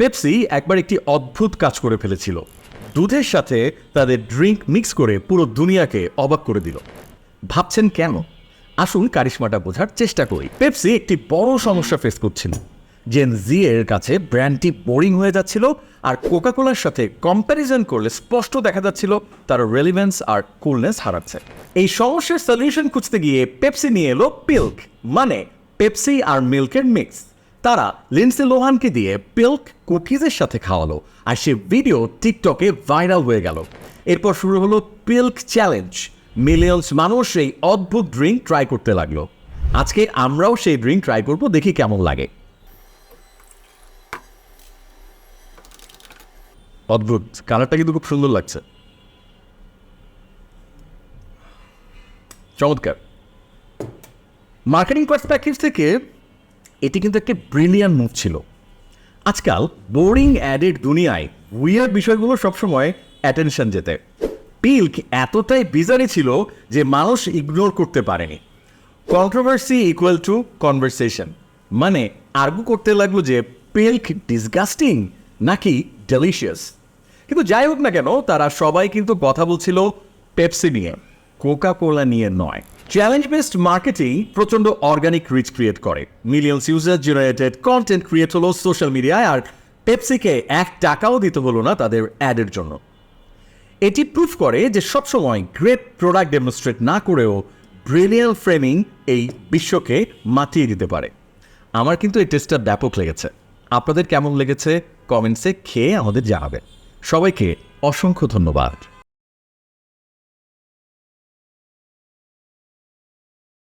Pepsi একবার একটি অদ্ভুত কাজ করে ফেলেছিল। দুধের সাথে তাদের ড্রিঙ্ক মিক্স করে পুরো দুনিয়াকে অবাক করে দিল। ভাবছেন কেন? আসুন কারিশমাটা বোঝার চেষ্টা করি। পেপসি একটি বড় সমস্যা ফেস করছিল। জেন জি এর কাছে ব্র্যান্ডটি বোরিং হয়ে যাচ্ছিল আর কোকাকোলার সাথে কম্প্যারিজন করলে স্পষ্ট দেখা যাচ্ছিল তার রেলিভেন্স আর কুলনেস হারাচ্ছে। এই সমস্যার সলিউশন খুঁজতে গিয়ে পেপসি নিয়ে এলো পিল্ক মানে পেপসি আর মিল্কের মিক্স তারা লিন্সে লোহানকে দিয়ে পিল্ক কুকিজের সাথে খাওয়ালো, আর সে ভিডিও টিকটকে ভাইরাল হয়ে গেল। এরপর শুরু হলো পিল্ক চ্যালেঞ্জ। মিলিয়ন্স মানুষ এই অদ্ভুত ড্রিঙ্ক ট্রাই করতে লাগল। আজকে আমরাও সেই ড্রিঙ্ক ট্রাই করব, দেখি কেমন লাগে। অদ্ভুত, কালারটা কিন্তু খুব সুন্দর লাগছে। চমৎকার। মার্কেটিং পার্সপেক্টিভ থেকে এটি কিন্তু একটি ব্রিলিয়ান মুভ ছিল। আজকাল বোরিং অ্যাডের দুনিয়ায় উইয়ার বিষয়গুলো সবসময় অ্যাটেনশন যেতে। পিল্ক এতটাই বিজারি ছিল যে মানুষ ইগনোর করতে পারেনি। কন্ট্রোভার্সি ইকুয়াল টু কনভারসেশন মানে আর্গু করতে লাগল যে পিল্ক ডিসগাস্টিং নাকি ডেলিশিয়াস কিন্তু যাই হোক না কেন, তারা সবাই কিন্তু কথা বলছিল পেপসি নিয়ে কোকা কোলা নিয়ে নয়। চ্যালেঞ্জ বেসড মার্কেটিং প্রচণ্ড অর্গানিক রিচ ক্রিয়েট করে। Millions user generated content create হলো সোশ্যাল মিডিয়ায় আর পেপসিকে এক টাকাও দিতে হলো না তাদের অ্যাডের জন্য। এটি প্রুফ করে যে সবসময় গ্রেট প্রোডাক্ট ডেমনস্ট্রেট না করেও ব্রিলিয়ান ফ্রেমিং এই বিশ্বকে মাতিয়ে দিতে পারে। আমার কিন্তু এই টেস্টটা ব্যাপক লেগেছে। আপনাদের কেমন লেগেছে? কমেন্টসে খেয়ে আমাদের জানাবেন। সবাইকে অসংখ্য ধন্যবাদ।